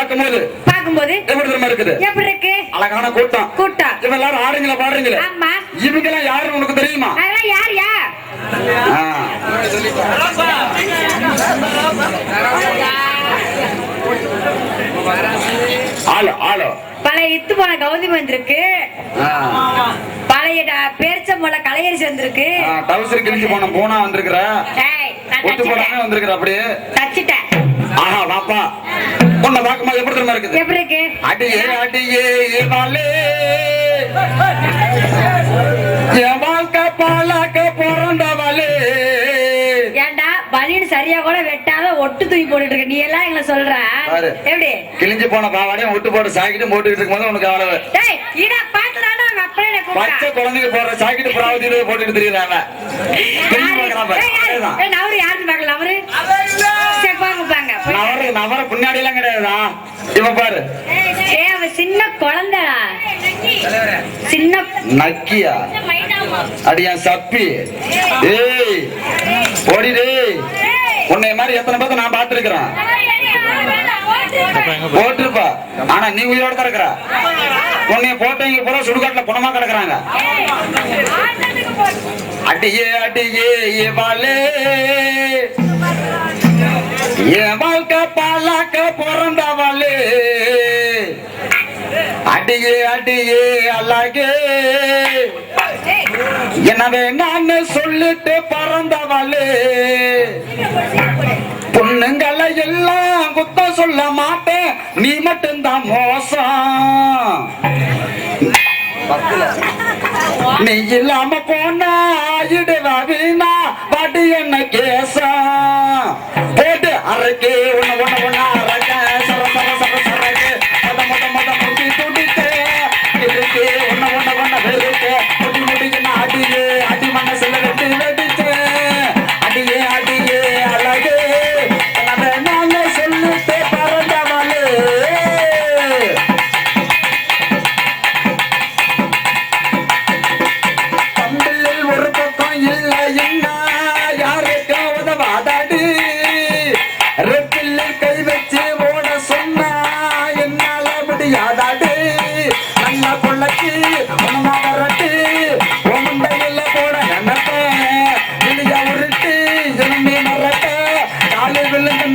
பார்க்கும்போது பாக்கும்போது எப்படி தெரியுமா இருக்குது? எப்படி இருக்கு? அழகான கூட்டம். கூட்டம். இவன் எல்லாரும் ஆடுங்களா பாடுறீங்களே ஆமா. இவங்க எல்லாம் யாருன்னு உனக்கு தெரியுமா? அதெல்லாம் யார் யா ஆ. ஆளு ஆளு. பழைய இத்து போன கௌதமி வந்திருக்கு. பழைய பேரிச்சம்பழ கலையரிசி வந்திருக்கு ஆ, டவுசர் கிழிஞ்சு போன பூனா வந்திருக்கிற. போடாம தச்சிட்டேன். வந்திருக்கிற அப்படியே. தச்சிட்டேன். ஆஹா வாப்பா. உன்னை பார்க்கும்போது எப்படி தெரியுமா இருக்குது? எப்படி இருக்கு? அடியே அடியே நாளே என் வாழ்க்கை பாலாக்க பிறந்தவளே. ஏன்டா பனியன் சரியா கூட வெட்டாத ஒட்டு தூக்கி போட்டுட்டு இருக்க. நீ எல்லாம் எங்களை சொல்ற. எப்படி? கிழிஞ்சு போன பாவாடையும் ஒட்டு போட்டு சாக்கிட்டு போட்டுக்கிட்டு இருக்கும்போது உனக்கு அவ்வளவு. டேய் இத பாத்துதானே அவங்க அப்பனே என்ன பச்சை கூப்பிட்டா குழந்தைங்க போடுற சாக்கிட்டு புறாவதியில போட்டுக்கிட்டு தெரியுறாங்க நவரு யாருன்னு பார்க்கல அவரு? நவர நவர எல்லாம் கிடையாதா இவன் பாரு. சின்ன குழந்தைடா. சின்ன நக்கியா? அடியா சப்பி. ஏய் ஓடி டேய். உன்னை மாதிரி எத்தனை பேர்த்த நான் பார்த்திருக்கிறேன். போட்டிருப்பா. ஆனா நீ உயிரோட தான் இருக்கிற. உன்னை போட்டவங்க பூரா சுடுகாட்டுல குணமா கிடக்குறாங்க. அடியே அடியே இவாளே என் பாலாக்க பிறந்தவளே. அடியே அடியே அழகே. எனவே நான் சொல்லிட்டு பறந்தவளே. பொண்ணுங்களை எல்லாம் குத்தம் சொல்ல மாட்டேன். நீ மட்டும்தான் மோசம். நீ இல்லாம போனா இடுவா வீணா. பாட்டு என்ன கேச? que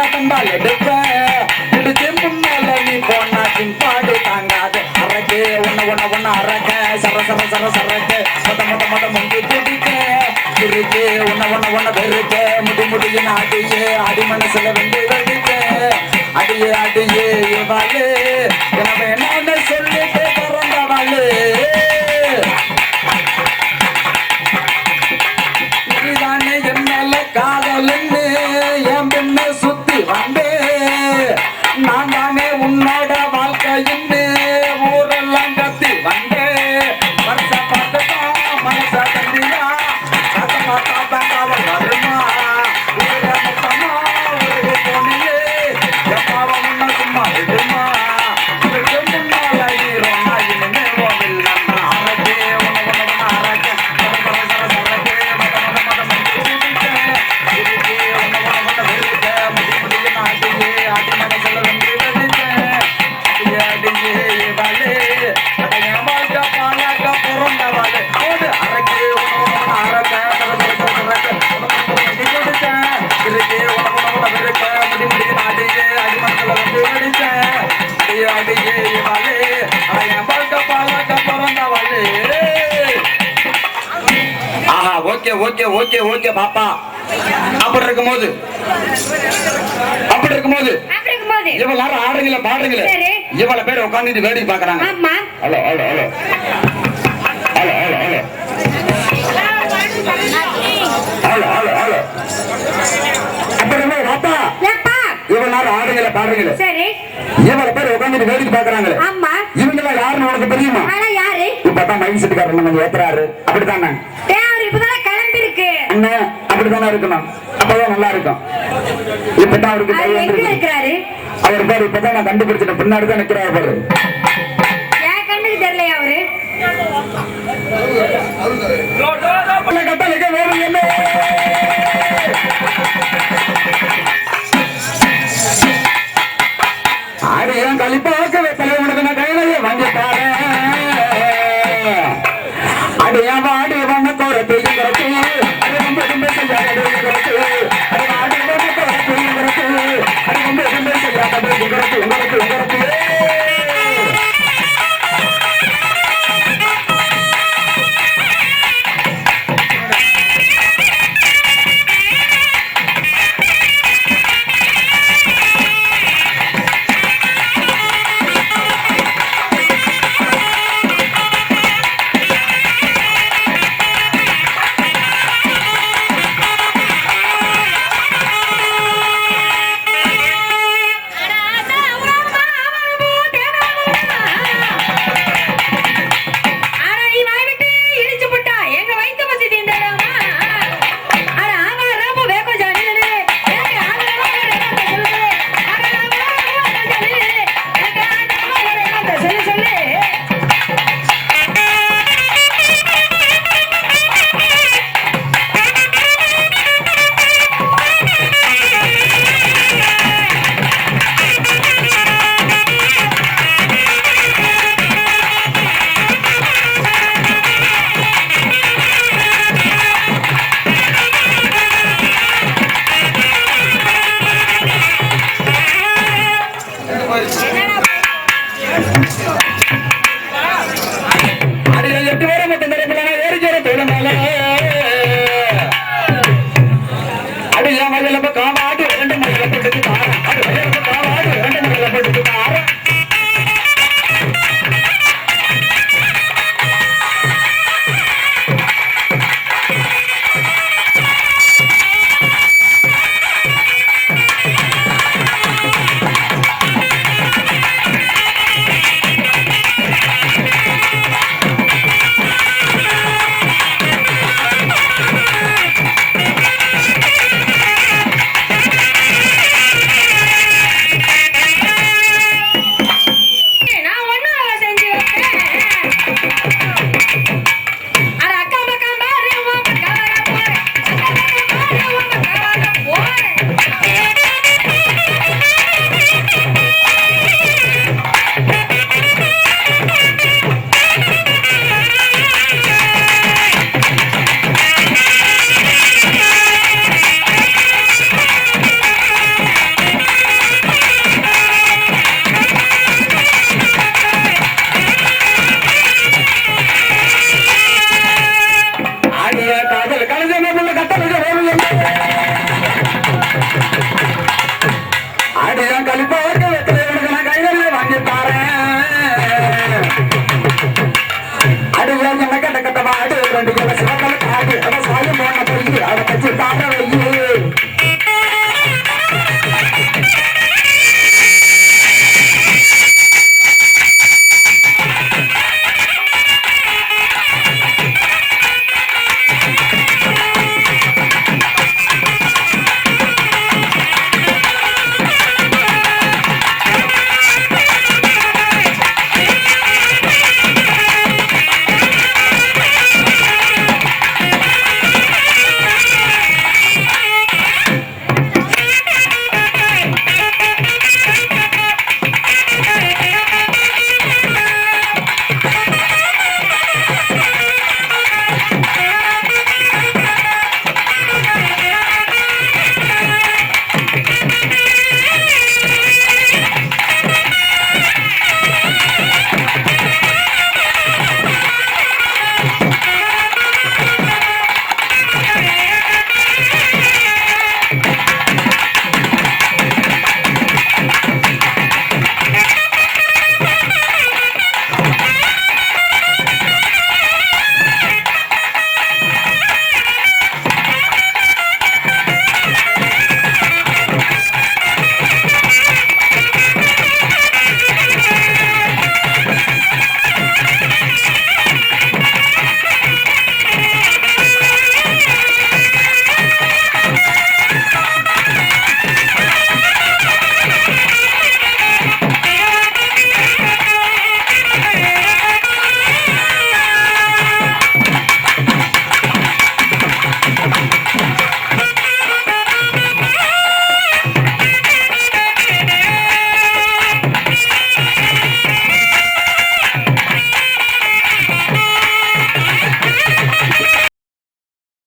விழுந்துன்னா தம்பால் எடுப்பேன் இடிச்சு முன்னால நீ போனா பாடு தாங்காது. அரக்கே உன்ன உன்ன உன்ன அரக்க. சர சர சர சரக்கு. மொத மொத மொத முங்கி துடிக்க. இருக்கு உன்ன உன்ன உன்ன பெருக்க முடி முடியின் அடியே அடி மனசுல வந்து வெடிக்க. அடியே அடியே வாழே ஓகே ஓகே ஓகே ஓகே பாப்பா. அப்படி இருக்கும்போது அப்படி இருக்கும்போது இவ்வளவு நேரம் ஆடுறீங்களா பாடுறீங்களே. இவ்வளவு பேர் உட்காந்துட்டு வேடிக்கை பாக்குறாங்க hello hello hello. Hello hello hello. Hello பாப்பா இவ்வளவு நேரம் ஆடுறீங்களா பாடுறீங்களே? சரி. இவ்வளவு பேர் உட்காந்துட்டு வேடிக்கை பாக்குறாங்களே ஆமா. இவங்க யாருன்னு உனக்கு தெரியுமா? யாரு? இப்பதான் மைண்ட் செட்டுக்காரன் கொஞ்சம் ஏத்துறாரு அப்படித்தானே டேய் அவர் இப்பதான் கிளம்பி இருக்கு அண்ணன் அப்படித்தானே இருக்கணும்? அப்பதான் நல்லா இருக்கும். இப்பதான் அவருக்கு அவர் பேர் இப்பதான் நான் கண்டுபிடிச்சிட்டேன். பின்னாடி தான் நிக்கிறாரு பாரு கண்ணுக்கு தெரியலையா அவரு? ver